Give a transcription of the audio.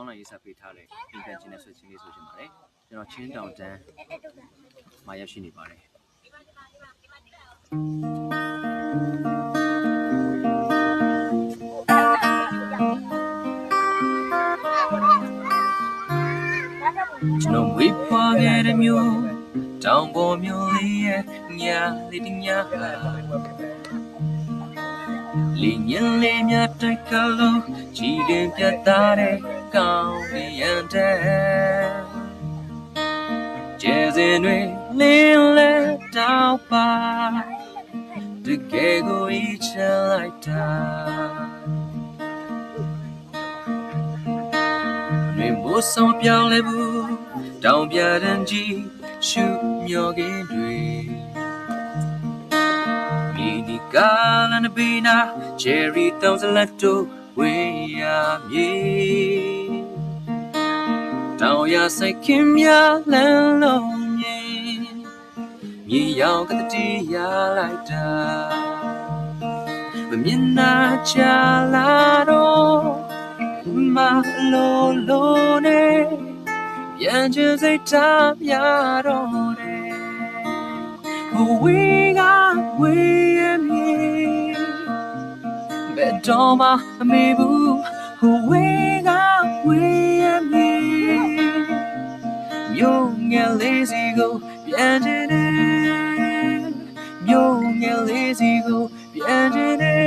တောင်းလာရေးဆက်ပေးထားတဲ့အင်ကန်ချင်းနဲ့ဆွေချင်းလေးဆိုချင်ပါတယ်ကျွန်တော်ချင်းတောင်တန်းမှာရောက်ရှိနေပါတယ်ကျွန်တော်ဝေးဖွာခဲ့တဲ့မျိုးတောင်ပေါ်မျိုးလေးရဲ့ညာလေးတညာ လင်းညင်လေးမြတ်တိုက်ကလုံးကြည်ရင်ပြတ်သားတဲ့ကောင်းရရန်တဲ့ကျဲစင်တွေလင်းလဲတောက်ပါတကယ်ကိုအချမ်းလိုက်တာတွေမိုးဆောင်ပြောင်းလဲဘူးတောင်ပြတန်းကြီးရှုမျောခင်းတွေမိ ဒီကာလန်ဘေနာချယ်ရီတောင်စလက်တို့ဝေးရမြေတောင်ရဆိုင်ခင်များလမ်းလုံးမြေမြေရောင်ကတိရလိုက်တာမမြင်နာချလာတော့မလိုလိုနဲ့ပြန်ချင်စိတ်ထားများတော့တယ်ဟိုဝေးကဝေး တော့မှမမေ့ဘူးဟိုဝေးကဝေးရမည်မြို့ငယ်လေးစီကိုပြန်ချင်တယ်မြို့ငယ်လေးစီကိုပြန်ချင်တယ်